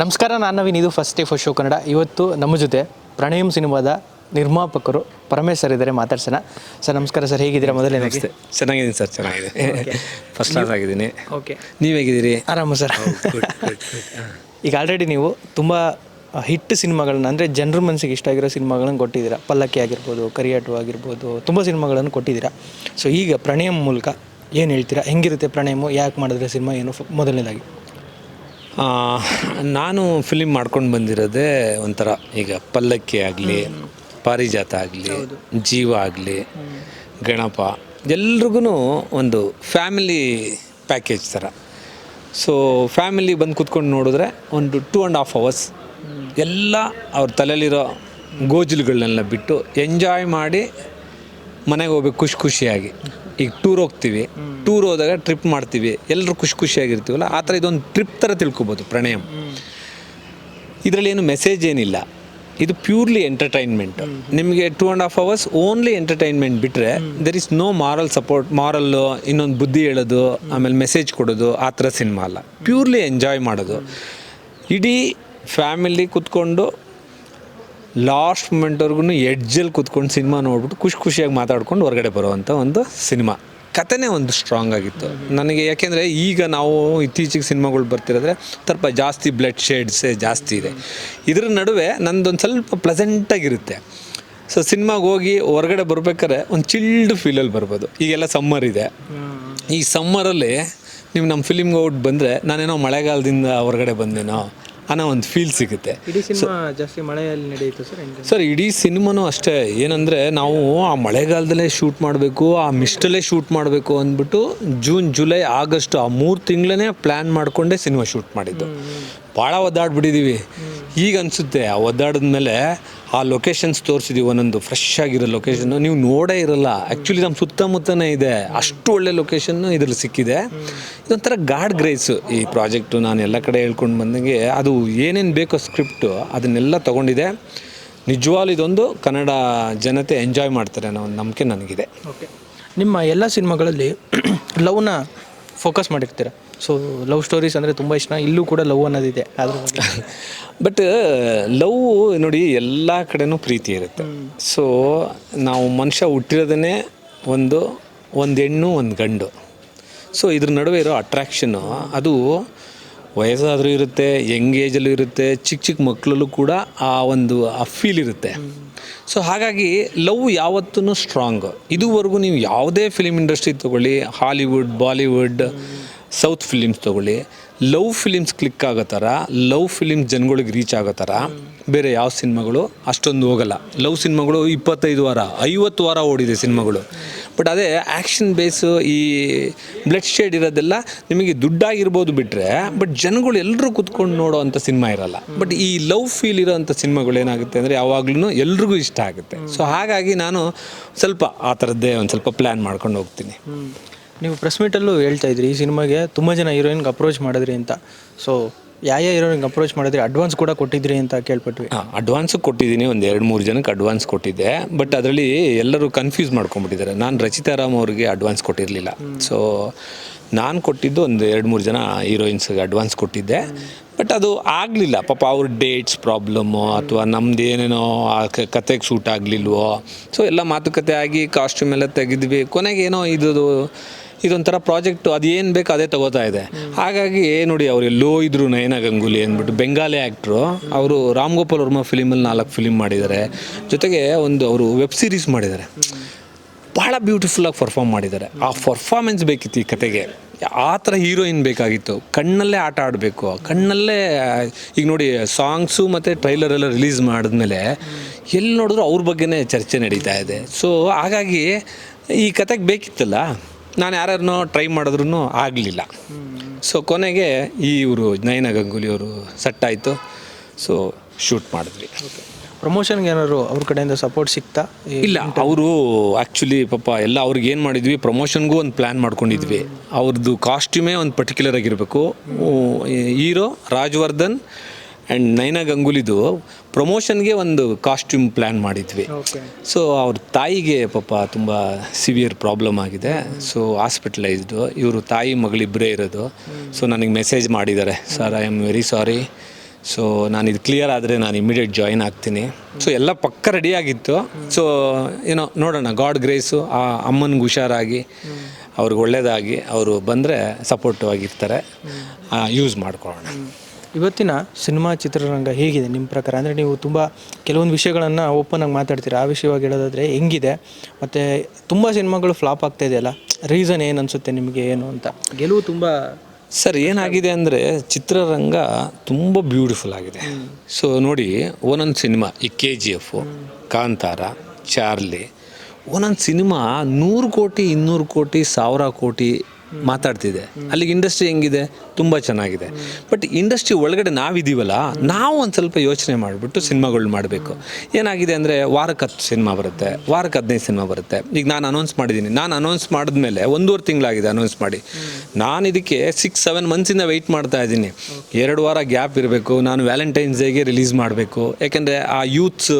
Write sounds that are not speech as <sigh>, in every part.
ನಮಸ್ಕಾರ ನಾನು ನವೀನ್. ಇದು first day first show Kannada. ಇವತ್ತು ನಮ್ಮ ಜೊತೆ ಪ್ರಣಯಂ ಸಿನಿಮಾದ ನಿರ್ಮಾಪಕರು ಪರಮೇಶ್ವರ್ ಇದ್ದಾರೆ ಮಾತಾಡ್ಸೋಣ. ಸರ್ ನಮಸ್ಕಾರ ಸರ್. ಹೇಗಿದ್ದೀರಾ ಮೊದಲೇ ನಮಸ್ತೆ. ಚೆನ್ನಾಗಿದ್ದೀನಿ ಸರ್ ಚೆನ್ನಾಗಿದೆ. ಫಸ್ಟ್ ಕ್ಲಾಸ್ ಆಗಿದ್ದೀನಿ. ಓಕೆ ನೀವು ಹೇಗಿದ್ದೀರಿ? ಆರಾಮ ಸರ್. <laughs> ಈಗ ಆಲ್ರೆಡಿ ನೀವು ತುಂಬ ಹಿಟ್ ಸಿನಿಮಾಗಳನ್ನ ಅಂದರೆ ಜನರ ಮನಸ್ಸಿಗೆ ಇಷ್ಟ ಆಗಿರೋ ಸಿನಿಮಾಗಳನ್ನ ಕೊಟ್ಟಿದ್ದೀರಾ? ಪಲ್ಲಕ್ಕಿ ಆಗಿರ್ಬೋದು ಕರಿಯಾಟು ಆಗಿರ್ಬೋದು ತುಂಬ ಸಿನಿಮಾಗಳನ್ನು ಕೊಟ್ಟಿದ್ದೀರಾ? ಸೊ ಈಗ ಪ್ರಣಯಂ ಮೂಲಕ ಏನು ಹೇಳ್ತೀರಾ? ಹೆಂಗಿರುತ್ತೆ ಪ್ರಣಯಮು? ಯಾಕೆ ಮಾಡಿದ್ರೆ ಸಿನಿಮಾ ಏನು ಮೊದಲನೇದಾಗಿ? ನಾನು ಫಿಲಿಮ್ ಮಾಡ್ಕೊಂಡು ಬಂದಿರೋದೇ ಒಂಥರ ಈಗ ಪಲ್ಲಕ್ಕಿ ಆಗಲಿ ಪಾರಿಜಾತ ಆಗಲಿ ಜೀವ ಆಗಲಿ ಗಣಪ ಎಲ್ರಿಗೂ ಒಂದು ಫ್ಯಾಮಿಲಿ ಪ್ಯಾಕೇಜ್ ಥರ. ಸೊ ಫ್ಯಾಮಿಲಿ ಬಂದು ಕೂತ್ಕೊಂಡು ನೋಡಿದ್ರೆ ಒಂದು ಟೂ ಆ್ಯಂಡ್ ಹಾಫ್ ಅವರ್ಸ್ ಎಲ್ಲ ಅವ್ರ ತಲೆಯಲ್ಲಿರೋ ಗೋಜಲುಗಳನ್ನೆಲ್ಲ ಬಿಟ್ಟು ಎಂಜಾಯ್ ಮಾಡಿ ಮನೆಗೆ ಹೋಗ್ಬೇಕು ಖುಷಿ ಖುಷಿಯಾಗಿ. ಈಗ ಟೂರ್ ಹೋಗ್ತೀವಿ. ಟೂರ್ ಹೋದಾಗ ಟ್ರಿಪ್ ಮಾಡ್ತೀವಿ. ಎಲ್ಲರೂ ಖುಷಿ ಖುಷಿಯಾಗಿರ್ತೀವಲ್ಲ ಆ ಥರ ಇದೊಂದು ಟ್ರಿಪ್ ಥರ ತಿಳ್ಕೊಬೋದು ಪ್ರಣಯಂ. ಇದರಲ್ಲಿ ಏನು ಮೆಸೇಜ್ ಏನಿಲ್ಲ. ಇದು ಪ್ಯೂರ್ಲಿ ಎಂಟರ್ಟೈನ್ಮೆಂಟ್ ನಿಮಗೆ two and half hours only entertainment ಬಿಟ್ಟರೆ there is no moral support moral ಇನ್ನೊಂದು ಬುದ್ಧಿ ಹೇಳೋದು ಆಮೇಲೆ ಮೆಸೇಜ್ ಕೊಡೋದು ಆ ಥರ ಸಿನಿಮಾ ಅಲ್ಲ. ಪ್ಯೂರ್ಲಿ ಎಂಜಾಯ್ ಮಾಡೋದು. ಇಡೀ ಫ್ಯಾಮಿಲಿ ಕೂತ್ಕೊಂಡು ಲಾಸ್ಟ್ ಮೂಮೆಂಟ್ವರೆಗೂ ಎಡ್ಜಲ್ಲಿ ಕೂತ್ಕೊಂಡು ಸಿನಿಮಾ ನೋಡ್ಬಿಟ್ಟು ಖುಷಿ ಖುಷಿಯಾಗಿ ಮಾತಾಡ್ಕೊಂಡು ಹೊರಗಡೆ ಬರುವಂಥ ಒಂದು ಸಿನಿಮಾ. ಕಥೆನೇ ಒಂದು ಸ್ಟ್ರಾಂಗ್ ಆಗಿತ್ತು. ನನಗೆ ಯಾಕೆಂದರೆ ಈಗ ನಾವು ಇತ್ತೀಚೆಗೆ ಸಿನಿಮಾಗಳು ಬರ್ತಿರೋದ್ರೆ ಸ್ವಲ್ಪ ಜಾಸ್ತಿ ಬ್ಲಡ್ ಶೇಡ್ಸೇ ಜಾಸ್ತಿ ಇದೆ. ಇದರ ನಡುವೆ ನಂದೊಂದು ಸ್ವಲ್ಪ ಪ್ಲೆಸೆಂಟಾಗಿರುತ್ತೆ ಸೊ ಸಿನಿಮಾಗೆ ಹೋಗಿ ಹೊರಗಡೆ ಬರ್ಬೇಕಾದ್ರೆ ಒಂದು ಚಿಲ್ಡ್ ಫೀಲಲ್ಲಿ ಬರ್ಬೋದು. ಈಗೆಲ್ಲ ಸಮ್ಮರ್ ಇದೆ. ಈ ಸಮ್ಮರಲ್ಲಿ ನೀವು ನಮ್ಮ ಫಿಲಿಮ್ಗೆ ಔಟ್ ಬಂದರೆ ನಾನೇನೋ ಮಳೆಗಾಲದಿಂದ ಹೊರಗಡೆ ಬಂದೇನೋ ಅನ್ನೋ ಒಂದು ಫೀಲ್ ಸಿಗುತ್ತೆ. ಇಡೀ ಸಿನಿಮಾ ಜಾಸ್ತಿ ಮಳೆಯಲ್ಲಿ ನಡೆಯಿತು ಸರ್? ಸರ್ ಇಡೀ ಸಿನಿಮಾನು ಅಷ್ಟೇ. ಏನಂದರೆ ನಾವು ಆ ಮಳೆಗಾಲದಲ್ಲೇ ಶೂಟ್ ಮಾಡಬೇಕು ಆ ಮಿಸ್ಟಲ್ಲೇ ಶೂಟ್ ಮಾಡಬೇಕು ಅಂದ್ಬಿಟ್ಟು ಜೂನ್ ಜುಲೈ ಆಗಸ್ಟ್ ಆ ಮೂರು ತಿಂಗಳೇ ಪ್ಲ್ಯಾನ್ ಮಾಡಿಕೊಂಡೇ ಸಿನಿಮಾ ಶೂಟ್ ಮಾಡಿದ್ದು. ಭಾಳ ಒದ್ದಾಡ್ಬಿಟ್ಟಿದ್ದೀವಿ ಈಗ ಅನಿಸುತ್ತೆ, ಆ ಒದ್ದಾಡಿದ್ಮೇಲೆ ಆ ಲೊಕೇಶನ್ಸ್ ತೋರಿಸಿದೀವಿ. ಒಂದೊಂದು ಫ್ರೆಶ್ ಆಗಿರೋ ಲೊಕೇಶನ್ನು ನೀವು ನೋಡೇ ಇರಲ್ಲ. ಆ್ಯಕ್ಚುಲಿ ನಮ್ಮ ಸುತ್ತಮುತ್ತನೇ ಇದೆ. ಅಷ್ಟು ಒಳ್ಳೆ ಲೊಕೇಶನ್ನು ಇದರಲ್ಲಿ ಸಿಕ್ಕಿದೆ. ಇದೊಂಥರ ಗಾಡ್ ಗ್ರೇಸು ಈ ಪ್ರಾಜೆಕ್ಟು ನಾನು ಎಲ್ಲ ಕಡೆ ಹೇಳ್ಕೊಂಡು ಬಂದಂಗೆ ಅದು ಏನೇನು ಬೇಕೋ ಸ್ಕ್ರಿಪ್ಟು ಅದನ್ನೆಲ್ಲ ತೊಗೊಂಡಿದೆ. ನಿಜವಾಗ್ಲೂ ಇದೊಂದು ಕನ್ನಡ ಜನತೆ ಎಂಜಾಯ್ ಮಾಡ್ತಾರೆ ಅನ್ನೋ ಒಂದು ನಂಬಿಕೆ ನನಗಿದೆ. ಓಕೆ ನಿಮ್ಮ ಎಲ್ಲ ಸಿನಿಮಾಗಳಲ್ಲಿ ಲವ್ನ ಫೋಕಸ್ ಮಾಡಿರ್ತೀರ? ಸೊ ಲವ್ ಸ್ಟೋರೀಸ್ ಅಂದರೆ ತುಂಬ ಇಷ್ಟ. ಇಲ್ಲೂ ಕೂಡ ಲವ್ ಅನ್ನೋದಿದೆ. ಅದ್ರ ಬಗ್ಗೆ. <laughs> ಬಟ್ ಲವ್ ನೋಡಿ ಎಲ್ಲ ಕಡೆನೂ ಪ್ರೀತಿ ಇರುತ್ತೆ. ಸೊ ನಾವು ಮನುಷ್ಯ ಹುಟ್ಟಿರೋದೇ ಒಂದು ಒಂದು ಹೆಣ್ಣು ಒಂದು ಗಂಡು. ಸೊ ಇದ್ರ ನಡುವೆ ಇರೋ ಅಟ್ರ್ಯಾಕ್ಷನ್ನು ಅದು ವಯಸ್ಸಾದರೂ ಇರುತ್ತೆ ಯಂಗ್ ಏಜಲ್ಲೂ ಇರುತ್ತೆ ಚಿಕ್ಕ ಚಿಕ್ಕ ಮಕ್ಕಳಲ್ಲೂ ಕೂಡ ಆ ಒಂದು ಆ ಫೀಲ್ ಇರುತ್ತೆ. ಸೊ ಹಾಗಾಗಿ ಲವ್ ಯಾವತ್ತೂ ಸ್ಟ್ರಾಂಗ್ ಇದುವರೆಗೂ ನೀವು ಯಾವುದೇ ಫಿಲಿಮ್ ಇಂಡಸ್ಟ್ರಿ ತೊಗೊಳ್ಳಿ ಹಾಲಿವುಡ್ ಬಾಲಿವುಡ್ ಸೌತ್ ಫಿಲಿಮ್ಸ್ ತೊಗೊಳ್ಳಿ. ಲವ್ ಫಿಲಿಮ್ಸ್ ಕ್ಲಿಕ್ ಆಗೋ ಥರ, ಲವ್ ಫಿಲಿಮ್ಸ್ ಜನಗಳಿಗೆ ರೀಚ್ ಆಗೋ ಥರ ಬೇರೆ ಯಾವ ಸಿನಿಮಾಗಳು ಅಷ್ಟೊಂದು ಹೋಗಲ್ಲ. ಲವ್ ಸಿನಿಮಾಗಳು ಇಪ್ಪತ್ತೈದು ವಾರ, ಐವತ್ತು ವಾರ ಓಡಿದೆ ಸಿನಿಮಾಗಳು. ಬಟ್ ಅದೇ ಆ್ಯಕ್ಷನ್ ಬೇಸು ಈ ಬ್ಲಡ್ ಶೇಡ್ ಇರೋದೆಲ್ಲ ನಿಮಗೆ ದುಡ್ಡಾಗಿರ್ಬೋದು ಬಿಟ್ಟರೆ ಬಟ್ ಜನಗಳು ಎಲ್ಲರೂ ಕುತ್ಕೊಂಡು ನೋಡೋ ಅಂಥ ಸಿನಿಮಾ ಇರಲ್ಲ. ಬಟ್ ಈ ಲವ್ ಫೀಲ್ ಇರೋವಂಥ ಸಿನಿಮಾಗಳು ಏನಾಗುತ್ತೆ ಅಂದರೆ ಯಾವಾಗ್ಲೂ ಎಲ್ರಿಗೂ ಇಷ್ಟ ಆಗುತ್ತೆ. ಸೊ ಹಾಗಾಗಿ ನಾನು ಸ್ವಲ್ಪ ಆ ಥರದ್ದೇ ಒಂದು ಸ್ವಲ್ಪ ಪ್ಲ್ಯಾನ್ ಮಾಡ್ಕೊಂಡು ಹೋಗ್ತೀನಿ. ನೀವು ಪ್ರೆಸ್ ಮೀಟಲ್ಲೂ ಹೇಳ್ತಾ ಇದ್ರಿ ಈ ಸಿನಿಮಾಗೆ ತುಂಬ ಜನ ಹೀರೋಯಿನ್ಗೆ ಅಪ್ರೋಚ್ ಮಾಡಿದ್ರಿ ಅಂತ. ಸೊ ಯಾವ ಯಾವ ಹೀರೋಯಿನ್ಗೆ ಅಪ್ರೋಚ್ ಮಾಡಿದ್ರಿ? ಅಡ್ವಾನ್ಸ್ ಕೂಡ ಕೊಟ್ಟಿದ್ರಿ ಅಂತ ಕೇಳ್ಪಟ್ವಿ. ಅಡ್ವಾನ್ಸ್ ಕೊಟ್ಟಿದ್ದೀನಿ ಒಂದು ಎರಡು ಮೂರು ಜನಕ್ಕೆ ಅಡ್ವಾನ್ಸ್ ಕೊಟ್ಟಿದ್ದೆ. ಬಟ್ ಅದರಲ್ಲಿ ಎಲ್ಲರೂ ಕನ್ಫ್ಯೂಸ್ ಮಾಡ್ಕೊಂಡ್ಬಿಟ್ಟಿದ್ದಾರೆ. ನಾನು ರಚಿತಾ ರಾಮ್ ಅವ್ರಿಗೆ ಅಡ್ವಾನ್ಸ್ ಕೊಟ್ಟಿರಲಿಲ್ಲ. ಸೊ ನಾನು ಕೊಟ್ಟಿದ್ದು ಒಂದು ಎರಡು ಮೂರು ಜನ ಹೀರೋಯಿನ್ಸ್ಗೆ ಅಡ್ವಾನ್ಸ್ ಕೊಟ್ಟಿದ್ದೆ. ಬಟ್ ಅದು ಆಗಲಿಲ್ಲ. ಪಾಪ ಅವ್ರ ಡೇಟ್ಸ್ ಪ್ರಾಬ್ಲಮ್ಮು ಅಥವಾ ನಮ್ದು ಏನೇನೋ ಆ ಕತೆಗೆ ಸೂಟ್ ಆಗಲಿಲ್ವೋ. ಸೊ ಎಲ್ಲ ಮಾತುಕತೆ ಆಗಿ ಕಾಸ್ಟ್ಯೂಮ್ ಎಲ್ಲ ತೆಗೆದ್ವಿ. ಕೊನೆಗೆ ಏನೋ ಇದು ಇದೊಂಥರ ಪ್ರಾಜೆಕ್ಟ್, ಅದೇನು ಬೇಕು ಅದೇ ತಗೋತಾ ಇದೆ. ಹಾಗಾಗಿ ನೋಡಿ ಅವ್ರು ಎಲ್ಲೋ ಇದ್ರು ನಯನ ಗಂಗೂಲಿ ಅಂದ್ಬಿಟ್ಟು ಬೆಂಗಾಲಿ ಆ್ಯಕ್ಟ್ರು, ಅವರು ರಾಮ್ ಗೋಪಾಲ್ ವರ್ಮಾ ಫಿಲಿಮಲ್ಲಿ ನಾಲ್ಕು ಫಿಲಿಮ್ ಮಾಡಿದ್ದಾರೆ. ಜೊತೆಗೆ ಒಂದು ಅವರು ವೆಬ್ ಸೀರೀಸ್ ಮಾಡಿದ್ದಾರೆ. ಭಾಳ ಬ್ಯೂಟಿಫುಲ್ಲಾಗಿ ಪರ್ಫಾರ್ಮ್ ಮಾಡಿದ್ದಾರೆ. ಆ ಪರ್ಫಾರ್ಮೆನ್ಸ್ ಬೇಕಿತ್ತು ಈ ಕತೆಗೆ. ಆ ಥರ ಹೀರೋಯಿನ್ ಬೇಕಾಗಿತ್ತು. ಕಣ್ಣಲ್ಲೇ ಆಟ ಆಡಬೇಕು. ಕಣ್ಣಲ್ಲೇ, ಈಗ ನೋಡಿ ಸಾಂಗ್ಸು ಮತ್ತು ಟ್ರೈಲರ್ ಎಲ್ಲ ರಿಲೀಸ್ ಮಾಡಿದ್ಮೇಲೆ ಎಲ್ಲಿ ನೋಡಿದ್ರು ಅವ್ರ ಬಗ್ಗೆನೇ ಚರ್ಚೆ ನಡೀತಾ ಇದೆ. ಸೊ ಹಾಗಾಗಿ ಈ ಕತೆಗೆ ಬೇಕಿತ್ತಲ್ಲ? ನಾನು ಯಾರ್ಯಾರನ್ನೋ ಟ್ರೈ ಮಾಡಿದ್ರು ಆಗಲಿಲ್ಲ ಸೊ ಕೊನೆಗೆ ಈ ಇವರು ನಯನ ಗಂಗೂಲಿ ಅವರು ಸೆಟ್ ಆಯಿತು ಸೊ ಶೂಟ್ ಮಾಡಿದ್ವಿ ಪ್ರಮೋಷನ್ಗೆ ಏನಾದ್ರು ಅವ್ರ ಕಡೆಯಿಂದ ಸಪೋರ್ಟ್ ಸಿಗ್ತಾ ಇಲ್ಲ ಅವರು ಆ್ಯಕ್ಚುಲಿ ಪಾಪ ಎಲ್ಲ ಅವ್ರಿಗೆ ಏನು ಮಾಡಿದ್ವಿ ಪ್ರಮೋಷನ್ಗೂ ಒಂದು ಪ್ಲ್ಯಾನ್ ಮಾಡ್ಕೊಂಡಿದ್ವಿ ಅವ್ರದ್ದು ಕಾಸ್ಟ್ಯೂಮೇ ಒಂದು ಪರ್ಟಿಕ್ಯುಲರ್ ಆಗಿರಬೇಕು ಹೀರೋ ರಾಜವರ್ಧನ್ ಆ್ಯಂಡ್ ನೈನಾ ಗಂಗೂಲಿದು ಪ್ರಮೋಷನ್ಗೆ ಒಂದು ಕಾಸ್ಟ್ಯೂಮ್ ಪ್ಲ್ಯಾನ್ ಮಾಡಿದ್ವಿ. ಸೊ ಅವ್ರ ತಾಯಿಗೆ ಪಾಪ ತುಂಬ ಸಿವಿಯರ್ ಪ್ರಾಬ್ಲಮ್ ಆಗಿದೆ. ಸೊ ಹಾಸ್ಪಿಟಲೈಸ್ಡು ಇವರು ತಾಯಿ ಮಗಳಿಬ್ಬರೇ ಇರೋದು. ಸೊ ನನಗೆ ಮೆಸೇಜ್ ಮಾಡಿದ್ದಾರೆ. Sir I am very sorry so ನಾನು ಇದು ಕ್ಲಿಯರ್ ಆದರೆ ನಾನು ಇಮಿಡಿಯೇಟ್ ಜಾಯಿನ್ ಆಗ್ತೀನಿ. ಸೊ ಎಲ್ಲ ಪಕ್ಕ ರೆಡಿ ಆಗಿತ್ತು. ಸೊ ಏನೋ ನೋಡೋಣ. ಗಾಡ್ ಗ್ರೇಸು ಆ ಅಮ್ಮನಿಗೆ ಹುಷಾರಾಗಿ ಅವ್ರಿಗೆ ಒಳ್ಳೆಯದಾಗಿ ಅವರು ಬಂದರೆ ಸಪೋರ್ಟಿವ್ ಆಗಿರ್ತಾರೆ. ಯೂಸ್ ಮಾಡ್ಕೊಳ್ಳೋಣ. ಇವತ್ತಿನ ಸಿನಿಮಾ ಚಿತ್ರರಂಗ ಹೇಗಿದೆ? ನಿಮ್ಮ ಪ್ರಕಾರ? ಅಂದರೆ ನೀವು ತುಂಬ ಕೆಲವೊಂದು ವಿಷಯಗಳನ್ನು ಓಪನ್ ಆಗಿ ಮಾತಾಡ್ತೀರಾ? ಆ ವಿಷಯವಾಗಿ ಹೇಳೋದಾದರೆ ಹೆಂಗಿದೆ? ಮತ್ತು ತುಂಬ ಸಿನಿಮಾಗಳು ಫ್ಲಾಪ್ ಆಗ್ತಾ ಇದೆಯಲ್ಲ ರೀಸನ್ ಏನು ಅನಿಸುತ್ತೆ ನಿಮಗೆ ಏನು ಅಂತ? ಗೆಲುವು ತುಂಬ ಸರ್ ಏನಾಗಿದೆ ಅಂದರೆ ಚಿತ್ರರಂಗ ತುಂಬ ಬ್ಯೂಟಿಫುಲ್ ಆಗಿದೆ. ಸೊ ನೋಡಿ ಒಂದೊಂದು ಸಿನಿಮಾ ಈ K G F Kantara Charlie ಒಂದೊಂದು ಸಿನಿಮಾ ನೂರು ಕೋಟಿ ಇನ್ನೂರು ಕೋಟಿ ಸಾವಿರ ಕೋಟಿ ಮಾತಾಡ್ತಿದೆ. ಅಲ್ಲಿಗೆ ಇಂಡಸ್ಟ್ರಿ ಹೆಂಗಿದೆ? ತುಂಬ ಚೆನ್ನಾಗಿದೆ. ಬಟ್ ಇಂಡಸ್ಟ್ರಿ ಒಳಗಡೆ ನಾವಿದ್ದೀವಲ್ಲ ನಾವು ಒಂದು ಸ್ವಲ್ಪ ಯೋಚನೆ ಮಾಡಿಬಿಟ್ಟು ಸಿನಿಮಾಗಳು ಮಾಡಬೇಕು. ಏನಾಗಿದೆ ಅಂದರೆ ವಾರಕ್ಕೆ ಹತ್ತು ಸಿನಿಮಾ ಬರುತ್ತೆ ವಾರಕ್ಕೆ ಹದಿನೈದು ಸಿನಿಮಾ ಬರುತ್ತೆ. ಈಗ ನಾನು ಅನೌನ್ಸ್ ಮಾಡಿದ್ದೀನಿ ನಾನು ಅನೌನ್ಸ್ ಮಾಡಿದ್ಮೇಲೆ ಒಂದೂವರೆ ತಿಂಗಳಾಗಿದೆ ಅನೌನ್ಸ್ ಮಾಡಿ. ನಾನು ಇದಕ್ಕೆ ಸಿಕ್ಸ್ ಸೆವೆನ್ ಮಂತ್ಸಿಂದ ವೆಯ್ಟ್ ಮಾಡ್ತಾ ಇದ್ದೀನಿ. ಎರಡು ವಾರ ಗ್ಯಾಪ್ ಇರಬೇಕು, ನಾನು ವ್ಯಾಲೆಂಟೈನ್ಸ್ ಡೇಗೆ ರಿಲೀಸ್ ಮಾಡಬೇಕು. ಯಾಕೆಂದರೆ ಆ ಯೂತ್ಸ್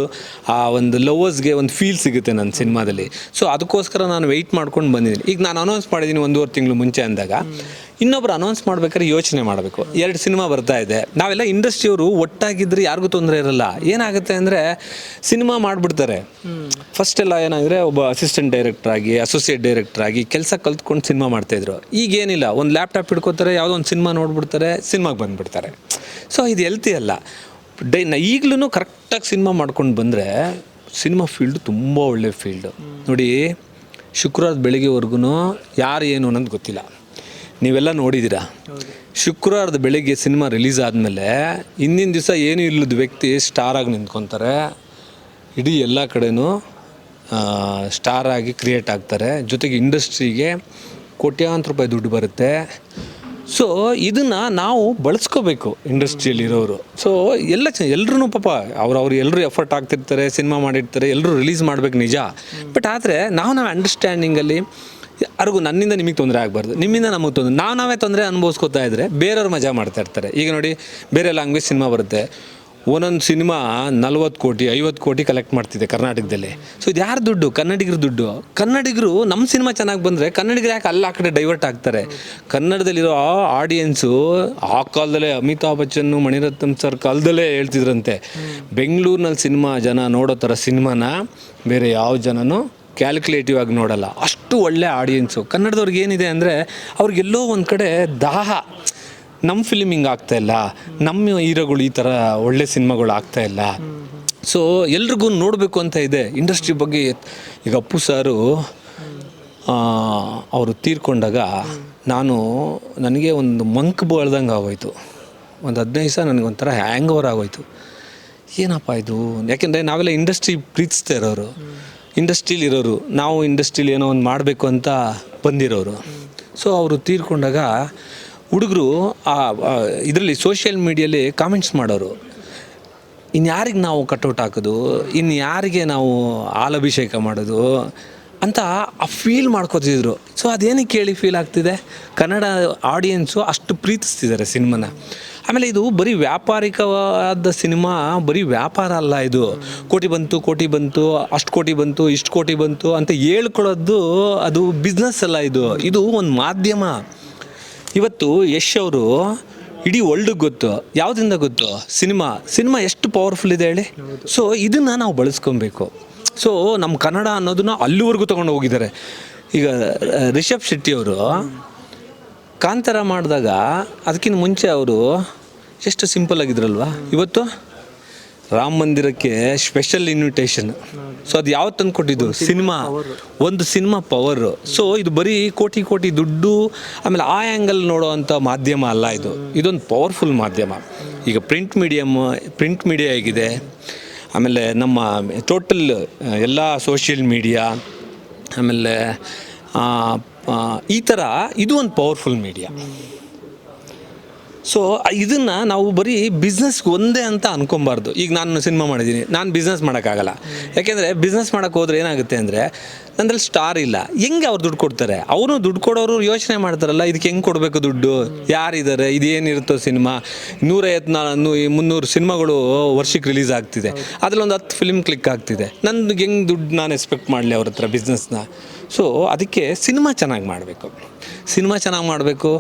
ಆ ಒಂದು ಲವರ್ಸ್ಗೆ ಒಂದು ಫೀಲ್ ಸಿಗುತ್ತೆ ನನ್ನ ಸಿನಿಮಾದಲ್ಲಿ. ಸೊ ಅದಕ್ಕೋಸ್ಕರ ನಾನು ವೆಯ್ಟ್ ಮಾಡ್ಕೊಂಡು ಬಂದಿದ್ದೀನಿ. ಈಗ ನಾನು ಅನೌನ್ಸ್ ಮಾಡಿದ್ದೀನಿ ಒಂದೂವರೆ ತಿಂಗಳು ಮುಂಚೆ ಅಂದಾಗ, ಇನ್ನೊಬ್ರು ಅನೌನ್ಸ್ ಮಾಡ್ಬೇಕಾದ್ರೆ ಯೋಚನೆ ಮಾಡಬೇಕು. ಎರಡು ಸಿನಿಮಾ ಬರ್ತಾ ಇದೆ. ನಾವೆಲ್ಲ ಇಂಡಸ್ಟ್ರಿಯವರು ಒಟ್ಟಾಗಿದ್ರೆ ಯಾರಿಗೂ ತೊಂದರೆ ಇರಲ್ಲ. ಏನಾಗುತ್ತೆ ಅಂದರೆ ಸಿನಿಮಾ ಮಾಡಿಬಿಡ್ತಾರೆ. ಫಸ್ಟ್ ಎಲ್ಲ ಏನಾದರೆ ಒಬ್ಬ ಅಸಿಸ್ಟೆಂಟ್ ಡೈರೆಕ್ಟರ್ ಆಗಿ ಅಸೋಸಿಯೇಟ್ ಡೈರೆಕ್ಟರ್ ಆಗಿ ಕೆಲಸ ಕಲ್ತ್ಕೊಂಡು ಸಿನಿಮಾ ಮಾಡ್ತಾಯಿದ್ರು ಈಗೇನಿಲ್ಲ ಒಂದು ಲ್ಯಾಪ್ಟಾಪ್ ಹಿಡ್ಕೋತಾರೆ, ಯಾವುದೋ ಒಂದು ಸಿನಿಮಾ ನೋಡ್ಬಿಡ್ತಾರೆ, ಸಿನಿಮಾಗೆ ಬಂದುಬಿಡ್ತಾರೆ. ಸೊ ಇದು ಹೆಲ್ತಿ ಅಲ್ಲ. ಡೈ ಈಗಲೂ ಕರೆಕ್ಟಾಗಿ ಸಿನಿಮಾ ಮಾಡ್ಕೊಂಡು ಬಂದರೆ ಸಿನಿಮಾ ಫೀಲ್ಡ್ ತುಂಬ ಒಳ್ಳೆ ಫೀಲ್ಡು ನೋಡಿ, ಶುಕ್ರವಾರ ಬೆಳಿಗ್ಗೆವರೆಗೂ ಯಾರು ಏನು ಅನ್ನೋದು ಗೊತ್ತಿಲ್ಲ. ನೀವೆಲ್ಲ ನೋಡಿದ್ದೀರಾ? ಶುಕ್ರವಾರದ ಬೆಳಗ್ಗೆ ಸಿನಿಮಾ ರಿಲೀಸ್ ಆದಮೇಲೆ ಹಿಂದಿನ ದಿವಸ ಏನೂ ಇಲ್ಲದ ವ್ಯಕ್ತಿ ಸ್ಟಾರ್ ಆಗಿ ನಿಂತ್ಕೊತಾರೆ. ಇಡೀ ಎಲ್ಲ ಕಡೆನೂ ಸ್ಟಾರ್ ಆಗಿ ಕ್ರಿಯೇಟ್ ಆಗ್ತಾರೆ. ಜೊತೆಗೆ ಇಂಡಸ್ಟ್ರಿಗೆ ಕೋಟ್ಯಾಂತರ ರೂಪಾಯಿ ದುಡ್ಡು ಬರುತ್ತೆ. ಸೊ, ಇದನ್ನು ನಾವು ಬಳಸ್ಕೋಬೇಕು ಇಂಡಸ್ಟ್ರಿಯಲ್ಲಿರೋರು. ಸೊ, ಎಲ್ಲ ಚ ಎಲ್ಲರೂ ಪಾಪ ಅವ್ರು ಅವ್ರು ಎಲ್ಲರೂ ಎಫರ್ಟ್ ಆಗ್ತಿರ್ತಾರೆ, ಸಿನಿಮಾ ಮಾಡಿರ್ತಾರೆ ಎಲ್ಲರೂ ರಿಲೀಸ್ ಮಾಡ್ಬೇಕು ನಿಜ. ಬಟ್ ಆದರೆ, ನಾವು ನಾವು ಅಂಡರ್ಸ್ಟ್ಯಾಂಡಿಂಗಲ್ಲಿ ಯಾರಿಗೂ ನನ್ನಿಂದ ನಿಮಗೆ ತೊಂದರೆ ಆಗಬಾರ್ದು. ನಿಮ್ಮಿಂದ ನಮಗೆ ತೊಂದರೆ. ನಾವು ನಾವೇ ತೊಂದರೆ ಅನುಭವಿಸ್ಕೊತಾ ಇದ್ದರೆ ಬೇರೆಯವ್ರು ಮಜಾ ಮಾಡ್ತಾ ಇರ್ತಾರೆ. ಈಗ ನೋಡಿ, ಬೇರೆ ಲ್ಯಾಂಗ್ವೇಜ್ ಸಿನಿಮಾ ಬರುತ್ತೆ. ಒಂದೊಂದು ಸಿನಿಮಾ ನಲ್ವತ್ತು ಕೋಟಿ, ಐವತ್ತು ಕೋಟಿ ಕಲೆಕ್ಟ್ ಮಾಡ್ತಿದೆ ಕರ್ನಾಟಕದಲ್ಲಿ. ಸೊ ಇದು ಯಾರು ದುಡ್ಡು? ಕನ್ನಡಿಗರ ದುಡ್ಡು. ಕನ್ನಡಿಗರು ನಮ್ಮ ಸಿನಿಮಾ ಚೆನ್ನಾಗಿ ಬಂದರೆ ಕನ್ನಡಿಗರು ಯಾಕೆ ಅಲ್ಲ ಆ ಕಡೆ ಡೈವರ್ಟ್ ಆಗ್ತಾರೆ? ಕನ್ನಡದಲ್ಲಿರೋ ಆ ಆಡಿಯನ್ಸು ಆ ಕಾಲದಲ್ಲೇ ಅಮಿತಾಬ್ ಬಚ್ಚನ್, ಮಣಿರತ್ನಂ ಸರ್ ಕಾಲದಲ್ಲೇ ಹೇಳ್ತಿದ್ರಂತೆ. ಬೆಂಗಳೂರಿನಲ್ಲಿ ಸಿನಿಮಾ ಜನ ನೋಡೋ ಥರ ಸಿನಿಮಾನ ಬೇರೆ ಯಾವ ಜನನೂ ಕ್ಯಾಲ್ಕುಲೇಟಿವ್ ಆಗಿ ನೋಡಲ್ಲ. ಅಷ್ಟು ಒಳ್ಳೆ ಆಡಿಯನ್ಸು ಕನ್ನಡದವ್ರಿಗೆ ಏನಿದೆ ಅಂದರೆ ಅವ್ರಿಗೆಲ್ಲೋ ಒಂದು ಕಡೆ ದಾಹ. ನಮ್ಮ ಫಿಲಿಮ್ ಹಿಂಗೆ ಆಗ್ತಾ ಇಲ್ಲ. ನಮ್ಮ ಹೀರೋಗಳು ಈ ಥರ ಒಳ್ಳೆ ಸಿನಿಮಾಗಳು ಆಗ್ತಾ ಇಲ್ಲ. ಸೊ ಎಲ್ರಿಗೂ ನೋಡಬೇಕು ಅಂತ ಇದೆ. ಇಂಡಸ್ಟ್ರಿ ಬಗ್ಗೆ ಈಗ ಅಪ್ಪು ಸಾರು ಅವರು ತೀರ್ಕೊಂಡಾಗ ನಾನು ನನಗೆ ಒಂದು ಮಂಕ್ ಬಳ್ದಂಗೆ ಆಗೋಯ್ತು. ಒಂದು ಹದಿನೈದು ದಿವಸ ನನಗೊಂಥರ ಹ್ಯಾಂಗ್ ಓವರ್ ಆಗೋಯ್ತು. ಏನಪ್ಪ ಇದು? ಯಾಕೆಂದರೆ ನಾವೆಲ್ಲ ಇಂಡಸ್ಟ್ರಿ ಪ್ರೀತಿಸ್ತಾ ಇರೋರು. ಇಂಡಸ್ಟ್ರೀಲಿ ಇರೋರು, ನಾವು ಇಂಡಸ್ಟ್ರೀಲಿ ಏನೋ ಒಂದು ಮಾಡಬೇಕು ಅಂತ ಬಂದಿರೋರು. ಸೊ ಅವರು ತೀರ್ಕೊಂಡಾಗ ಹುಡುಗರು ಆ ಇದರಲ್ಲಿ ಸೋಷಿಯಲ್ ಮೀಡಿಯಲ್ಲಿ ಕಾಮೆಂಟ್ಸ್ ಮಾಡೋರು. ಇನ್ಯಾರಿಗೆ ನಾವು ಕಟೌಟ್ ಹಾಕೋದು? ಇನ್ಯಾರಿಗೆ ನಾವು ಹಾಲಭಿಷೇಕ ಮಾಡೋದು? ಅಂತ ಆ ಫೀಲ್ ಮಾಡ್ಕೋತಿದ್ರು. ಸೊ ಅದೇನಕ್ಕೆ ಕೇಳಿ ಫೀಲ್ ಆಗ್ತಿದೆ? ಕನ್ನಡ ಆಡಿಯನ್ಸು ಅಷ್ಟು ಪ್ರೀತಿಸ್ತಿದ್ದಾರೆ ಸಿನಿಮಾನ. ಆಮೇಲೆ ಇದು ಬರೀ ವ್ಯಾಪಾರಿಕವಾದ ಸಿನಿಮಾ, ಬರೀ ವ್ಯಾಪಾರ ಅಲ್ಲ ಇದು. ಕೋಟಿ ಬಂತು ಕೋಟಿ ಬಂತು, ಅಷ್ಟು ಕೋಟಿ ಬಂತು, ಇಷ್ಟು ಕೋಟಿ ಬಂತು ಅಂತ ಹೇಳ್ಕೊಳ್ಳೋದು ಅದು ಬಿಸ್ನೆಸ್ ಅಲ್ಲ ಇದು. ಇದು ಒಂದು ಮಾಧ್ಯಮ. ಇವತ್ತು ಯಶ್ ಅವರು ಇಡೀ ವರ್ಲ್ಡಿಗೆ ಗೊತ್ತು. ಯಾವುದರಿಂದ ಗೊತ್ತು? ಸಿನಿಮಾ. ಸಿನಿಮಾ ಎಷ್ಟು ಪವರ್ಫುಲ್ ಇದೆ ಹೇಳಿ? ಸೊ ಇದನ್ನು ನಾವು ಬಳಸ್ಕೊಬೇಕು. ಸೊ ನಮ್ಮ ಕನ್ನಡ ಅನ್ನೋದನ್ನ ಅಲ್ಲಿವರೆಗೂ ತಗೊಂಡು ಹೋಗಿದ್ದಾರೆ. ಈಗ ರಿಷಬ್ ಶೆಟ್ಟಿ ಅವರು ಕಾಂತಾರ ಮಾಡಿದಾಗ ಅದಕ್ಕಿಂತ ಮುಂಚೆ ಅವರು ಎಷ್ಟು ಸಿಂಪಲ್ ಆಗಿದ್ರಲ್ವಾ? ಇವತ್ತು ರಾಮ ಮಂದಿರಕ್ಕೆ ಸ್ಪೆಷಲ್ ಇನ್ವಿಟೇಷನ್. ಸೊ ಅದು ಯಾವ ತಂದು ಕೊಟ್ಟಿದ್ದು? ಸಿನಿಮಾ. ಒಂದು ಸಿನಿಮಾ ಪವರು. ಸೊ ಇದು ಬರೀ ಕೋಟಿ ಕೋಟಿ ದುಡ್ಡು, ಆಮೇಲೆ ಆ ಆ್ಯಂಗಲ್ ನೋಡೋವಂಥ ಮಾಧ್ಯಮ ಅಲ್ಲ ಇದು. ಇದೊಂದು ಪವರ್ಫುಲ್ ಮಾಧ್ಯಮ. ಈಗ ಪ್ರಿಂಟ್ ಮೀಡಿಯಮ್ ಪ್ರಿಂಟ್ ಮೀಡಿಯಾ ಹೇಗಿದೆ. ಆಮೇಲೆ ನಮ್ಮ ಟೋಟಲ್ ಎಲ್ಲ ಸೋಷಿಯಲ್ ಮೀಡಿಯಾ ಆಮೇಲೆ ಈ ಥರ ಇದು ಒಂದು ಪವರ್ಫುಲ್ ಮೀಡಿಯಾ ಸೊ ಇದನ್ನು ನಾವು ಬರೀ ಬಿಸ್ನೆಸ್ಗೆ ಒಂದೇ ಅಂತ ಅನ್ಕೊಬಾರ್ದು. ಈಗ ನಾನು ಸಿನಿಮಾ ಮಾಡಿದ್ದೀನಿ ನಾನು ಬಿಸ್ನೆಸ್ ಮಾಡೋಕ್ಕಾಗಲ್ಲ. ಯಾಕೆಂದರೆ ಬಿಸ್ನೆಸ್ ಮಾಡೋಕ್ಕೆ ಹೋದ್ರೆ ಏನಾಗುತ್ತೆ ಅಂದರೆ, ನಂದ್ರಲ್ಲಿ ಸ್ಟಾರ್ ಇಲ್ಲ. ಹೆಂಗೆ ಅವ್ರು ದುಡ್ಡು ಕೊಡ್ತಾರೆ? ಅವರು ದುಡ್ಡು ಕೊಡೋರು ಯೋಚನೆ ಮಾಡ್ತಾರಲ್ಲ, ಇದಕ್ಕೆ ಹೆಂಗೆ ಕೊಡಬೇಕು ದುಡ್ಡು? ಯಾರಿದ್ದಾರೆ ಇದೇನಿರುತ್ತೋ ಸಿನಿಮಾ ನೂರೈವತ್ತು ಈ ಮುನ್ನೂರು ಸಿನಿಮಾಗಳು ವರ್ಷಕ್ಕೆ ರಿಲೀಸ್ ಆಗ್ತಿದೆ. ಅದರಲ್ಲೊಂದು ಹತ್ತು ಫಿಲ್ಮ್ ಕ್ಲಿಕ್ ಆಗ್ತಿದೆ. ನನಗೆ ಹೆಂಗೆ ದುಡ್ಡು ನಾನು ಎಕ್ಸ್ಪೆಕ್ಟ್ ಮಾಡಲಿ ಅವ್ರ ಹತ್ರ ಬಿಸ್ನೆಸ್ನ ಸೊ ಅದಕ್ಕೆ ಸಿನಿಮಾ ಚೆನ್ನಾಗಿ ಮಾಡಬೇಕು. ಸಿನಿಮಾ ಚೆನ್ನಾಗಿ ಮಾಡಬೇಕು.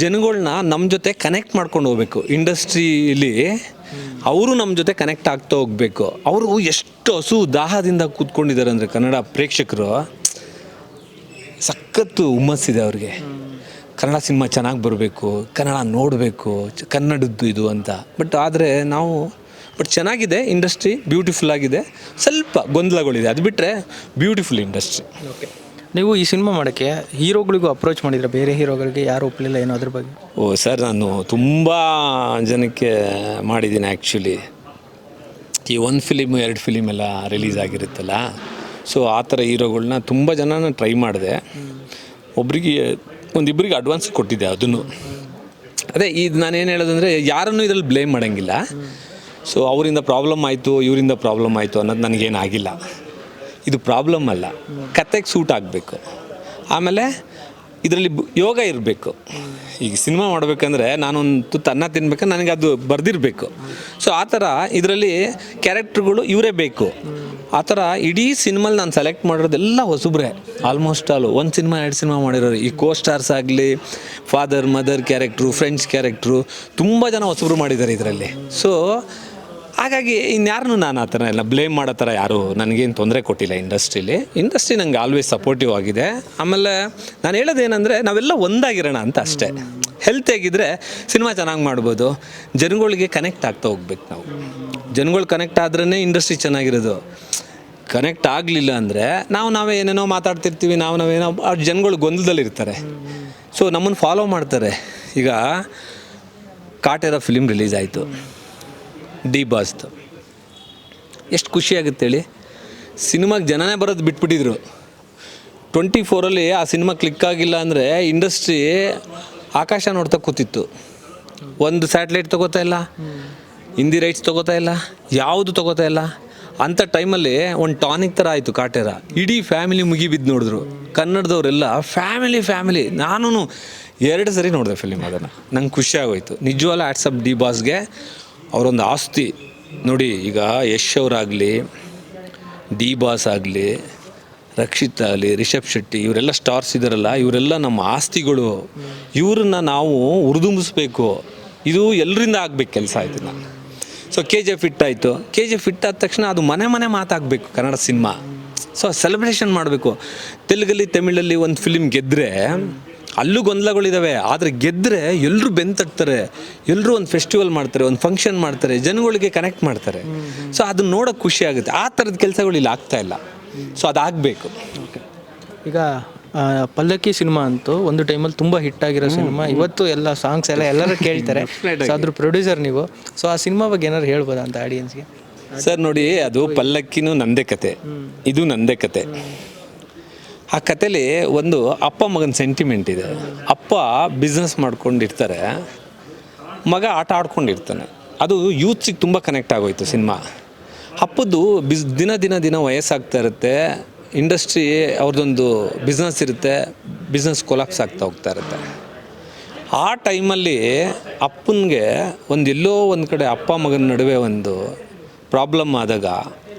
ಜನಗಳ್ನ ನಮ್ಮ ಜೊತೆ ಕನೆಕ್ಟ್ ಮಾಡ್ಕೊಂಡು ಹೋಗ್ಬೇಕು. ಇಂಡಸ್ಟ್ರೀಲಿ ಅವರು ನಮ್ಮ ಜೊತೆ ಕನೆಕ್ಟ್ ಆಗ್ತಾ ಹೋಗ್ಬೇಕು. ಅವರು ಎಷ್ಟು ಹಸು ದಾಹದಿಂದ ಕೂತ್ಕೊಂಡಿದ್ದಾರೆ ಅಂದರೆ ಕನ್ನಡ ಪ್ರೇಕ್ಷಕರು, ಸಖತ್ತು ಹುಮ್ಮಸ್ಸಿದೆ ಅವ್ರಿಗೆ. ಕನ್ನಡ ಸಿನಿಮಾ ಚೆನ್ನಾಗಿ ಬರಬೇಕು, ಕನ್ನಡ ನೋಡಬೇಕು ಕನ್ನಡದ್ದು ಇದು ಅಂತ. ಬಟ್ ಆದರೆ ನಾವು ಬಟ್ ಚೆನ್ನಾಗಿದೆ ಇಂಡಸ್ಟ್ರಿ ಬ್ಯೂಟಿಫುಲ್ ಆಗಿದೆ. ಸ್ವಲ್ಪ ಗೊಂದಲಗಳಿದೆ. ಅದು ಬಿಟ್ಟರೆ ಬ್ಯೂಟಿಫುಲ್ ಇಂಡಸ್ಟ್ರಿ ಓಕೆ ನೀವು ಈ ಸಿನಿಮಾ ಮಾಡೋಕ್ಕೆ ಹೀರೋಗಳಿಗೂ ಅಪ್ರೋಚ್ ಮಾಡಿದ್ರೆ ಬೇರೆ ಹೀರೋಗಳಿಗೆ ಯಾರು ಒಪ್ಪಲಿಲ್ಲ ಏನೋ ಅದ್ರ ಬಗ್ಗೆ? ಓ, ಸರ್, ನಾನು ತುಂಬ ಜನಕ್ಕೆ ಮಾಡಿದ್ದೀನಿ ಆ್ಯಕ್ಚುಲಿ ಈ ಒಂದು ಫಿಲಿಮು ಎರಡು ಫಿಲಿಮ್ ಎಲ್ಲ ರಿಲೀಸ್ ಆಗಿರುತ್ತಲ್ಲ ಸೊ ಆ ಥರ ಹೀರೋಗಳನ್ನ ತುಂಬ ಜನನ ಟ್ರೈ ಮಾಡಿದೆ. ಒಬ್ರಿಗೆ ಒಂದಿಬ್ಬರಿಗೆ ಅಡ್ವಾನ್ಸ್ ಕೊಟ್ಟಿದ್ದೆ ಅದನ್ನು. ಅದೇ, ಇದು ನಾನೇನು ಹೇಳೋದಂದರೆ, ಯಾರನ್ನು ಇದರಲ್ಲಿ ಬ್ಲೇಮ್ ಮಾಡೋಂಗಿಲ್ಲ. ಸೊ ಅವರಿಂದ ಪ್ರಾಬ್ಲಮ್ ಆಯಿತು, ಇವರಿಂದ ಪ್ರಾಬ್ಲಮ್ ಆಯಿತು ಅನ್ನೋದು ನನಗೇನಾಗಿಲ್ಲ ಇದು ಪ್ರಾಬ್ಲಮ್ ಅಲ್ಲ. ಕತೆಗೆ ಸೂಟ್ ಆಗಬೇಕು. ಆಮೇಲೆ ಇದರಲ್ಲಿ ಯೋಗ ಇರಬೇಕು. ಈಗ ಸಿನಿಮಾ ಮಾಡಬೇಕಂದ್ರೆ ನಾನೊಂದು ತುತ್ತು ಅನ್ನ ತಿನ್ಬೇಕು, ನನಗೆ ಅದು ಬರ್ದಿರಬೇಕು. ಸೊ ಆ ಥರ ಇದರಲ್ಲಿ ಕ್ಯಾರೆಕ್ಟ್ರುಗಳು ಇವರೇ ಬೇಕು. ಆ ಥರ ಇಡೀ ಸಿನಿಮಲ್ಲಿ ನಾನು ಸೆಲೆಕ್ಟ್ ಮಾಡಿರೋದೆಲ್ಲ ಹೊಸಬ್ರೆ. ಆಲ್ಮೋಸ್ಟ್ ಆಲ್ ಒಂದು ಸಿನಿಮಾ, ಎರಡು ಸಿನಿಮಾ ಮಾಡಿರೋರು. ಈ ಕೋ ಸ್ಟಾರ್ಸ್ ಆಗಲಿ father mother character friends character ತುಂಬ ಜನ ಹೊಸಬ್ರು ಮಾಡಿದ್ದಾರೆ ಇದರಲ್ಲಿ. ಸೊ ಹಾಗಾಗಿ ಇನ್ಯಾರನ್ನೂ ನಾನು ಆ ಥರ ಎಲ್ಲ ಬ್ಲೇಮ್ ಮಾಡೋ ಥರ ಯಾರು ನನಗೇನು ತೊಂದರೆ ಕೊಟ್ಟಿಲ್ಲ ಇಂಡಸ್ಟ್ರೀಲಿ ಇಂಡಸ್ಟ್ರಿ ನಂಗೆ ಆಲ್ವೇಸ್ ಸಪೋರ್ಟಿವ್ ಆಗಿದೆ. ಆಮೇಲೆ ನಾನು ಹೇಳೋದೇನೆಂದರೆ ನಾವೆಲ್ಲ ಒಂದಾಗಿರೋಣ ಅಂತ ಅಷ್ಟೇ. ಹೆಲ್ತ್ ಆಗಿದ್ದರೆ ಸಿನಿಮಾ ಚೆನ್ನಾಗಿ ಮಾಡ್ಬೋದು. ಜನಗಳಿಗೆ ಕನೆಕ್ಟ್ ಆಗ್ತಾ ಹೋಗ್ಬೇಕು ನಾವು. ಜನಗಳು ಕನೆಕ್ಟ್ ಆದ್ರೇ ಇಂಡಸ್ಟ್ರಿ ಚೆನ್ನಾಗಿರೋದು. ಕನೆಕ್ಟ್ ಆಗಲಿಲ್ಲ ಅಂದರೆ ನಾವು ನಾವೇ ಏನೇನೋ ಮಾತಾಡ್ತಿರ್ತೀವಿ, ನಾವು ನಾವೇನೋ ಅವ್ರ ಜನಗಳು ಗೊಂದಲದಲ್ಲಿರ್ತಾರೆ. ಸೊ ನಮ್ಮನ್ನು ಫಾಲೋ ಮಾಡ್ತಾರೆ. ಈಗ ಕಾಟೇರ ಫಿಲಿಮ್ ರಿಲೀಸ್ ಆಯಿತು. ಡಿ ಬಾಸ್ದು ಎಷ್ಟು ಖುಷಿಯಾಗುತ್ತೆ ಹೇಳಿ. ಸಿನಿಮಾಗೆ ಜನನೇ ಬರೋದು ಬಿಟ್ಬಿಟ್ಟಿದ್ರು. ಟ್ವೆಂಟಿ ಫೋರಲ್ಲಿ ಆ ಸಿನಿಮಾ ಕ್ಲಿಕ್ ಆಗಿಲ್ಲ ಅಂದರೆ ಇಂಡಸ್ಟ್ರಿ ಆಕಾಶ ನೋಡ್ತಾ ಕೂತಿತ್ತು. ಒಂದು ಸ್ಯಾಟಲೈಟ್ ತೊಗೋತಾ ಇಲ್ಲ, ಹಿಂದಿ ರೈಟ್ಸ್ ತೊಗೋತಾ ಇಲ್ಲ, ಯಾವುದು ತೊಗೋತಾ ಇಲ್ಲ. ಅಂಥ ಟೈಮಲ್ಲಿ ಒಂದು ಟಾನಿಕ್ ಥರ ಆಯಿತು ಕಾಟೇರ. ಇಡೀ ಫ್ಯಾಮಿಲಿ ಮುಗಿ ಬಿದ್ದು ನೋಡಿದ್ರು. ಕನ್ನಡದವರೆಲ್ಲ ಫ್ಯಾಮಿಲಿ ಫ್ಯಾಮಿಲಿ. ನಾನು ಎರಡು ಸರಿ ನೋಡಿದೆ ಫಿಲಿಮ್ ಅದನ್ನು. ನಂಗೆ ಖುಷಿ ಆಗೋಯ್ತು. ನಿಜವಾಗ್ಲೂ ಆಟ್ಸಪ್ ಡಿ ಬಾಸ್ಗೆ. ಅವರೊಂದು ಆಸ್ತಿ ನೋಡಿ, ಈಗ ಯಶ್ ಅವರಾಗಲಿ ಡಿ ಬಾಸ್ ಆಗಲಿ, ರಕ್ಷಿತ್ ಆಗಲಿ, ರಿಷಬ್ ಶೆಟ್ಟಿ, ಇವರೆಲ್ಲ ಸ್ಟಾರ್ಸ್ ಇದ್ದಾರಲ್ಲ ಇವರೆಲ್ಲ ನಮ್ಮ ಆಸ್ತಿಗಳು. ಇವ್ರನ್ನ ನಾವು ಹುರಿದುಂಬಿಸ್ಬೇಕು. ಇದು ಎಲ್ಲರಿಂದ ಆಗ್ಬೇಕು ಕೆಲಸ ಇದನ್ನು. So K G F it ಆಯಿತು. ಕೆ ಜಿ ಎಫ್ ಇಟ್ ಆದ ತಕ್ಷಣ ಅದು ಮನೆ ಮನೆ ಮಾತಾಗಬೇಕು ಕನ್ನಡ ಸಿನಿಮಾ ಸೊ ಸೆಲೆಬ್ರೇಷನ್ ಮಾಡಬೇಕು. ತೆಲುಗಲ್ಲಿ, ತಮಿಳಲ್ಲಿ ಒಂದು ಫಿಲಿಮ್ ಗೆದ್ದರೆ ಅಲ್ಲೂ ಗೊಂದಲಗಳಿದ್ದಾವೆ ಆದರೆ ಗೆದ್ದರೆ ಎಲ್ಲರೂ ಬೆಂತಟ್ತಾರೆ ಎಲ್ಲರೂ ಒಂದು ಫೆಸ್ಟಿವಲ್ ಮಾಡ್ತಾರೆ ಒಂದು ಫಂಕ್ಷನ್ ಮಾಡ್ತಾರೆ ಜನಗಳಿಗೆ ಕನೆಕ್ಟ್ ಮಾಡ್ತಾರೆ. ಸೊ ಅದನ್ನ ನೋಡೋಕೆ ಖುಷಿ ಆಗುತ್ತೆ. ಆ ಥರದ ಕೆಲಸಗಳು ಇಲ್ಲಿ ಆಗ್ತಾ ಇಲ್ಲ. ಸೊ ಅದಾಗಬೇಕು ಓಕೆ. ಈಗ ಪಲ್ಲಕ್ಕಿ ಸಿನಿಮಾ ಅಂತೂ ಒಂದು ಟೈಮಲ್ಲಿ ತುಂಬ ಹಿಟ್ ಆಗಿರೋ ಸಿನಿಮಾ. ಇವತ್ತು ಎಲ್ಲ ಸಾಂಗ್ಸ್ ಎಲ್ಲ ಎಲ್ಲರೂ ಕೇಳ್ತಾರೆ. ಸೊ ಅದ್ರ ಪ್ರೊಡ್ಯೂಸರ್ ನೀವು. ಸೊ ಆ ಸಿನಿಮಾ ಬಗ್ಗೆ ಏನಾದ್ರು ಹೇಳ್ಬೋದಾ ಅಂತ ಆಡಿಯನ್ಸ್ಗೆ ಸರ್ ನೋಡಿ ಅದು ಪಲ್ಲಕ್ಕಿನೂ ನಂದೇ ಕತೆ. ಇದು ನಂದೇ ಕತೆ. ಆ ಕಥೆಲಿ ಒಂದು ಅಪ್ಪ ಮಗನ ಸೆಂಟಿಮೆಂಟ್ ಇದೆ. ಅಪ್ಪ ಬಿಸ್ನೆಸ್ ಮಾಡ್ಕೊಂಡಿರ್ತಾರೆ. ಮಗ ಆಟ ಆಡ್ಕೊಂಡಿರ್ತಾನೆ. ಅದು ಯೂತ್ಸಿಗೆ ತುಂಬ ಕನೆಕ್ಟ್ ಆಗೋಯ್ತು ಸಿನಿಮಾ. ಅಪ್ಪದ್ದು ಬಿಸ್ ದಿನ ದಿನ ದಿನ ವಯಸ್ಸಾಗ್ತಾ ಇರುತ್ತೆ. ಇಂಡಸ್ಟ್ರಿ ಅವ್ರದ್ದೊಂದು ಬಿಸ್ನೆಸ್ ಇರುತ್ತೆ. ಬಿಸ್ನೆಸ್ ಕೊಲಾಪ್ಸ್ ಆಗ್ತಾ ಹೋಗ್ತಾ ಇರುತ್ತೆ. ಆ ಟೈಮಲ್ಲಿ ಅಪ್ಪನಿಗೆ ಒಂದು ಎಲ್ಲೋ ಒಂದು ಕಡೆ ಅಪ್ಪ ಮಗನ ನಡುವೆ ಒಂದು ಪ್ರಾಬ್ಲಮ್ ಆದಾಗ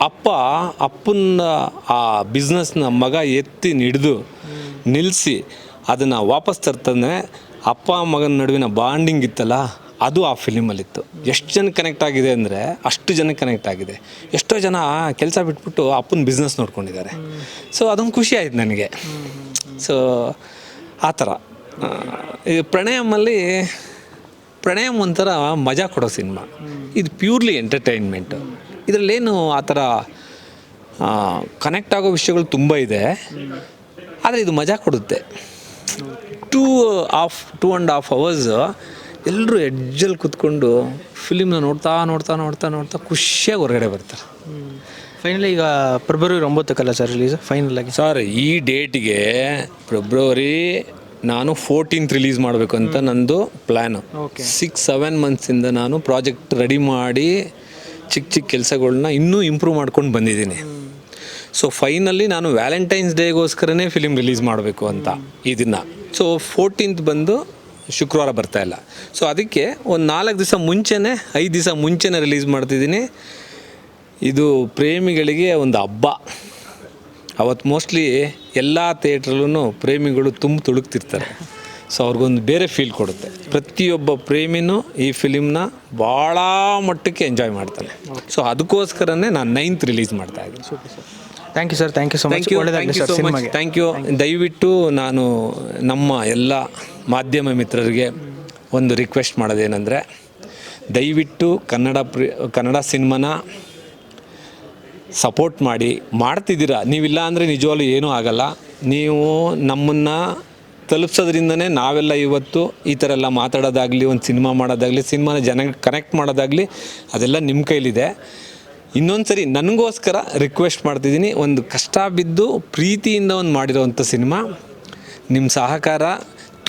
ಅಪ್ಪ ಅಪ್ಪನ ಆ ಬಿಸ್ನೆಸ್ನ ಮಗ ಎತ್ತಿ ನಿಡಿದು ನಿಲ್ಲಿಸಿ ಅದನ್ನು ವಾಪಸ್ ತರ್ತಾನೆ ಅಪ್ಪ ಮಗನ ನಡುವಿನ ಬಾಂಡಿಂಗ್ ಇತ್ತಲ್ಲ, ಅದು ಆ ಫಿಲಿಮಲ್ಲಿತ್ತು ಎಷ್ಟು ಜನಕ್ಕೆ ಕನೆಕ್ಟ್ ಆಗಿದೆ ಅಂದರೆ ಅಷ್ಟು ಜನಕ್ಕೆ ಕನೆಕ್ಟ್ ಆಗಿದೆ. ಎಷ್ಟೋ ಜನ ಕೆಲಸ ಬಿಟ್ಬಿಟ್ಟು ಅಪ್ಪನ ಬಿಸ್ನೆಸ್ ನೋಡ್ಕೊಂಡಿದ್ದಾರೆ. ಸೊ ಅದೊಂದು ಖುಷಿ ಆಯ್ತು ನನಗೆ. ಸೊ ಆ ಥರ. ಈ ಪ್ರಣಯಮಲ್ಲಿ ಪ್ರಣಯಮ್ ಒಂಥರ ಮಜಾ ಕೊಡೋ ಸಿನಿಮಾ ಇದು ಪ್ಯೂರ್ಲಿ ಎಂಟರ್ಟೈನ್ಮೆಂಟು ಇದರಲ್ಲೇನು ಆ ಥರ ಕನೆಕ್ಟ್ ಆಗೋ ವಿಷಯಗಳು ತುಂಬ ಇದೆ. ಆದರೆ ಇದು ಮಜಾ ಕೊಡುತ್ತೆ. Two of two and half hours ಎಲ್ಲರೂ ಎಡ್ಜಲ್ಲಿ ಕೂತ್ಕೊಂಡು ಫಿಲಿಮ್ನ ನೋಡ್ತಾ ನೋಡ್ತಾ ನೋಡ್ತಾ ನೋಡ್ತಾ ಖುಷಿಯಾಗಿ ಹೊರಗಡೆ ಬರ್ತಾರೆ. ಫೈನಲಿ ಈಗ ಫೆಬ್ರವರಿ ಒಂಬತ್ತಕ್ಕಲ್ಲ ಸರ್ ರಿಲೀಸ್ ಫೈನಲ್ ಆಗಿ? ಸರ್ ಈ ಡೇಟಿಗೆ ಫೆಬ್ರವರಿ ನಾನು ಫೋರ್ಟೀನ್ತ್ ರಿಲೀಸ್ ಮಾಡಬೇಕು ಅಂತ ನಂದು ಪ್ಲ್ಯಾನು. ಸಿಕ್ಸ್ ಸೆವೆನ್ ಮಂತ್ಸಿಂದ ನಾನು ಪ್ರಾಜೆಕ್ಟ್ ರೆಡಿ ಮಾಡಿ ಚಿಕ್ಕ ಚಿಕ್ಕ ಕೆಲಸಗಳನ್ನ ಇನ್ನೂ ಇಂಪ್ರೂವ್ ಮಾಡ್ಕೊಂಡು ಬಂದಿದ್ದೀನಿ. ಸೊ ಫೈನಲ್ಲಿ ನಾನು ವ್ಯಾಲೆಂಟೈನ್ಸ್ ಡೇಗೋಸ್ಕರನೇ ಫಿಲಿಮ್ ರಿಲೀಸ್ ಮಾಡಬೇಕು ಅಂತ ಇದನ್ನು ಸೊ ಫೋರ್ಟೀನ್ತ್ ಬಂದು ಶುಕ್ರವಾರ ಬರ್ತಾ ಇಲ್ಲ. ಸೊ ಅದಕ್ಕೆ ಒಂದು ನಾಲ್ಕು ದಿವಸ ಮುಂಚೆನೇ, ಐದು ದಿವಸ ಮುಂಚೆನೇ ರಿಲೀಸ್ ಮಾಡ್ತಿದ್ದೀನಿ. ಇದು ಪ್ರೇಮಿಗಳಿಗೆ ಒಂದು ಹಬ್ಬ. ಅವತ್ತು ಮೋಸ್ಟ್ಲಿ ಎಲ್ಲ ಥಿಯೇಟ್ರಲ್ಲೂ ಪ್ರೇಮಿಗಳು ತುಂಬ ತುಳುಕ್ತಿರ್ತಾರೆ. ಸೊ ಅವ್ರಿಗೊಂದು ಬೇರೆ ಫೀಲ್ ಕೊಡುತ್ತೆ. ಪ್ರತಿಯೊಬ್ಬ ಪ್ರೇಮಿನೂ ಈ ಫಿಲಿಮ್ನ ಭಾಳ ಮಟ್ಟಕ್ಕೆ ಎಂಜಾಯ್ ಮಾಡ್ತಾನೆ. ಸೊ ಅದಕ್ಕೋಸ್ಕರನೇ ನಾನು ನೈನ್ತ್ ರಿಲೀಸ್ ಮಾಡ್ತಾ ಇದ್ದೀನಿ. Thank you sir thank you so much thank you thank ದಯವಿಟ್ಟು ನಾನು ನಮ್ಮ ಎಲ್ಲ ಮಾಧ್ಯಮ ಮಿತ್ರರಿಗೆ ಒಂದು ರಿಕ್ವೆಸ್ಟ್ ಮಾಡೋದೇನೆಂದರೆ ದಯವಿಟ್ಟು ಕನ್ನಡ ಪ್ರಿ ಕನ್ನಡ ಸಿನಿಮಾನ ಸಪೋರ್ಟ್ ಮಾಡಿ ಮಾಡ್ತಿದ್ದೀರಾ? ನೀವಿಲ್ಲ ಅಂದರೆ ನಿಜವಾಗ್ಲೂ ಏನೂ ಆಗಲ್ಲ. ನೀವು ನಮ್ಮನ್ನು ತಲುಪಿಸೋದ್ರಿಂದನೇ ನಾವೆಲ್ಲ ಇವತ್ತು ಈ ಥರ ಎಲ್ಲ ಮಾತಾಡೋದಾಗಲಿ ಒಂದು ಸಿನಿಮಾ ಮಾಡೋದಾಗಲಿ ಸಿನಿಮಾನ ಜನಕ್ಕೆ ಕನೆಕ್ಟ್ ಮಾಡೋದಾಗಲಿ ಅದೆಲ್ಲ ನಿಮ್ಮ ಕೈಲಿದೆ. ಇನ್ನೊಂದು ಸರಿ ನನಗೋಸ್ಕರ ರಿಕ್ವೆಸ್ಟ್ ಮಾಡ್ತಿದ್ದೀನಿ ಒಂದು ಕಷ್ಟ ಬಿದ್ದು ಪ್ರೀತಿಯಿಂದ ಒಂದು ಮಾಡಿರೋವಂಥ ಸಿನಿಮಾ. ನಿಮ್ಮ ಸಹಕಾರ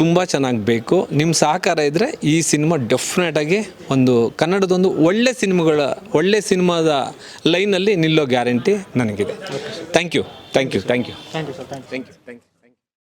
ತುಂಬ ಚೆನ್ನಾಗಿ ಬೇಕು. ನಿಮ್ಮ ಸಹಕಾರ ಇದ್ದರೆ ಈ ಸಿನಿಮಾ ಡೆಫಿನೆಟಾಗಿ ಒಂದು ಕನ್ನಡದೊಂದು ಒಳ್ಳೆ ಸಿನಿಮಾಗಳ ಒಳ್ಳೆ ಸಿನಿಮಾದ ಲೈನಲ್ಲಿ ನಿಲ್ಲೋ ಗ್ಯಾರಂಟಿ ನನಗಿದೆ. Thank you thank you thank you thank you sir thank you thank you thank you